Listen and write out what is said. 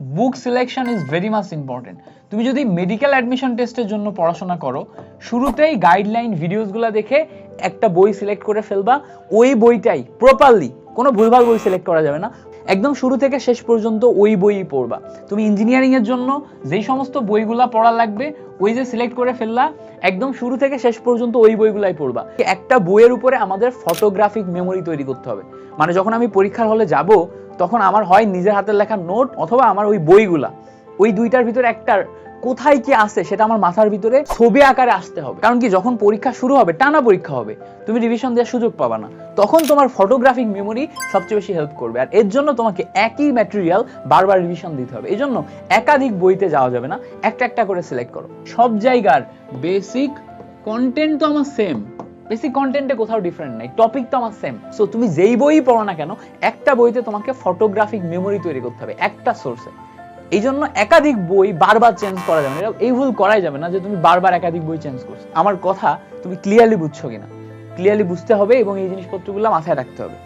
Book selection is very much important তুমি যদি medical admission টেস্টের জন্য পড়াশোনা করো, শুরুতেই গাইডলাইন ভিডিওসগুলো দেখে একটা বই সিলেক্ট করে ফেলবা। ওই বইটাই প্রপারলি কোনো ভুলভাল বই সিলেক্ট করা যাবে না। একদম শুরু থেকে শেষ পর্যন্ত ওই বইই পড়বা। তুমি ইঞ্জিনিয়ারিং এর জন্য যেই সমস্ত বইগুলা পড়া লাগবে, ওই যে সিলেক্ট করে ফেললা, একদম শুরু থেকে শেষ পর্যন্ত ওই বইগুলাই পড়বা। একটা বইয়ের উপরে আমাদের ফটোগ্রাফিক মেমোরি তৈরি করতে হবে। মানে যখন আমি পরীক্ষার হলে যাব তখন আমার হয় নিজের হাতের লেখা নোট অথবা আমার ওই বইগুলা। ওই দুইটার ভিতরে একটার কোথায় কি আছে সেটা আমার মাথার ভিতরে ছবি আকারে আসতে হবে। কারণ কি যখন পরীক্ষা শুরু হবে, টানা পরীক্ষা হবে, তুমি রিভিশন দেওয়ার সুযোগ পাবা না। তখন তোমার ফটোগ্রাফিক মেমোরি সবচেয়ে বেশি হেল্প করবে। আর এর জন্য তোমাকে একই ম্যাটেরিয়াল বারবার রিভিশন দিতে হবে। এই জন্য একাধিক বইতে যাওয়া যাবে না। একটা একটা করে সিলেক্ট করো। সব জায়গার বেসিক কন্টেন্ট তো আমার সেম বেসিক কন্টেন্টে কোথাও ডিফারেন্ট নাই টপিক তো আমার সেম সো তুমি যেই বই পড়ো না কেন, একটা বইতে তোমাকে ফটোগ্রাফিক মেমোরি তৈরি করতে হবে, একটা সোর্সে এই জন্য একাধিক বই বারবার চেঞ্জ করা যাবে না। এই ভুল করাই যাবে না যে তুমি বারবার একাধিক বই চেঞ্জ করছ। আমার কথা তুমি ক্লিয়ারলি বুঝছ কিনা। ক্লিয়ারলি বুঝতে হবে এবং এই জিনিসপত্রগুলো মাথায় রাখতে হবে।